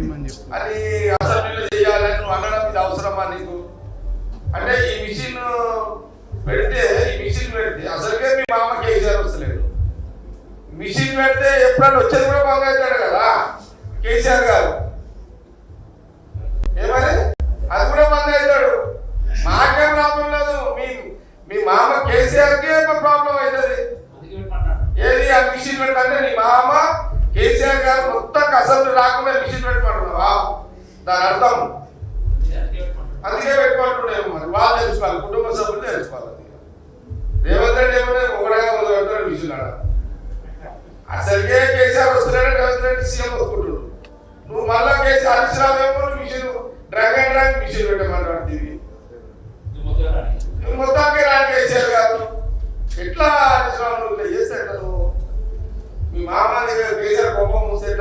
చేయమని చెప్పు. అది అసెంబ్లీలో చేయాలని నువ్వు అనడం ఇది అవసరమా నీకు? అంటే ఈ మిషన్ పెడితే ఈ మిషన్ పెడితే అసలుకే మీ మామ కేసీఆర్ వస్తలేదు. మిషన్ పెడితే ఎప్పుడన్నా వచ్చేది కూడా బాగా అవుతాడు కదా కేసీఆర్ గారు. ఏమని అది కూడా బంద్ అవుతాడు మాకేం ప్రాబ్లం లేదు. మీ మీ మామ కేసీఆర్కే ప్రాబ్లం అవుతుంది. ఏది ఆ మిషన్ పెట్టంటే నీ మామ కేసీఆర్ గారు మొత్తం అసెంబ్లీ రాకుండా దాని అర్థం? అందుకే పెట్టుకుంటున్నాము మరి? వాళ్ళు తెలుసుకోవాలి కుటుంబ సభ్యులు తెలుసుకోవాలి. రేవంత్ రెడ్డి ఏమన్నా ఒకడగా మొదలు ఆడ అసలుకే కేసీఆర్ వస్తున్నాడు రేవంత్ రెడ్డి సీఎం ఒప్పుకుంటున్నాడు నువ్వు మళ్ళా కేసీఆర్ రావు ఏమో mission drug and drug mission పెట్టమంటాడు ఇది మొత్తానికి రాని కేసీఆర్ గారు ఎట్లా చేస్తే ఎట్లా మీ మామ దగ్గర కేసీఆర్ కోపం మూసేట